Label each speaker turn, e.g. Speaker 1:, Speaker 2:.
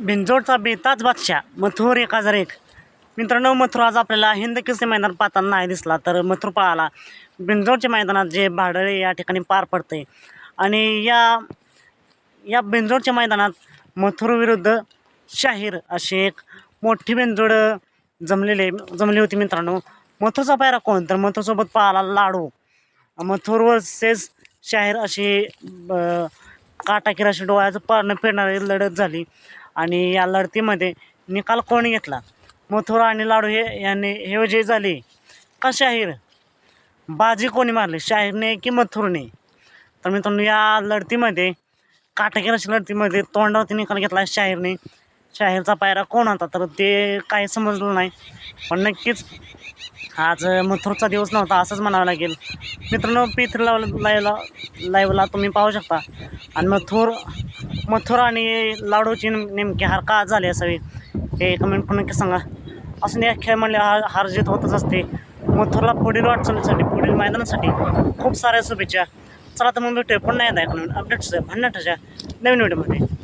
Speaker 1: बिंजोडचा बेताज बादशाह मथुर एक हजार एक. मित्रांनो मथुर आज आपल्याला हिंद किस्से मैदान पाहताना नाही दिसला तर मथुर पळाला. बिंजोडच्या मैदानात जे भाडळे या ठिकाणी पार पडते आणि या या बिंजोडच्या मैदानात मथुर विरुद्ध शाहीर अशी एक मोठी बिंजोड जमलेले जमली होती मित्रांनो. मथुरचा पायरा कोण? तर मथुरसोबत पळाला लाडू. मथुरवर सेज शाहीर अशी ब- काटाकीर अशी डोळ्याचं पारणं फिरणारी लढत झाली. आणि या लढतीमध्ये निकाल कोणी घेतला? मथुर आणि लाडू हे यांनी हे विजयी झाले. का शाहीर? बाजी कोणी मारली? शाहीरने की मथुरने? तर मित्रांनो या लढतीमध्ये काटाकीर अशा लढतीमध्ये तोंडावरती निकाल घेतला शाहीरने. शाहीरचा पायरा कोण होता? तर ते काही समजलं नाही. पण नक्कीच आज मथुरचा दिवस नव्हता असंच म्हणावं लागेल. मित्रांनो पी थ्री लावला लाईव्हला लाईव्हला तुम्ही पाहू शकता. आणि मथुर मथुर आणि लाडूची नेमकी हार का झाली असावी हे कमेंट पण नक्की सांगा. असं या खेळ म्हणले हार हार जीत होतच असते. मथुरला पुढील वाटचालीसाठी पुढील मैदानासाठी खूप साऱ्या शुभेच्छा. चला तर मग भेटूया पुन्हा एकदा एक अपडेट्स भन्नाटाच्या नवीन व्हिडिओमध्ये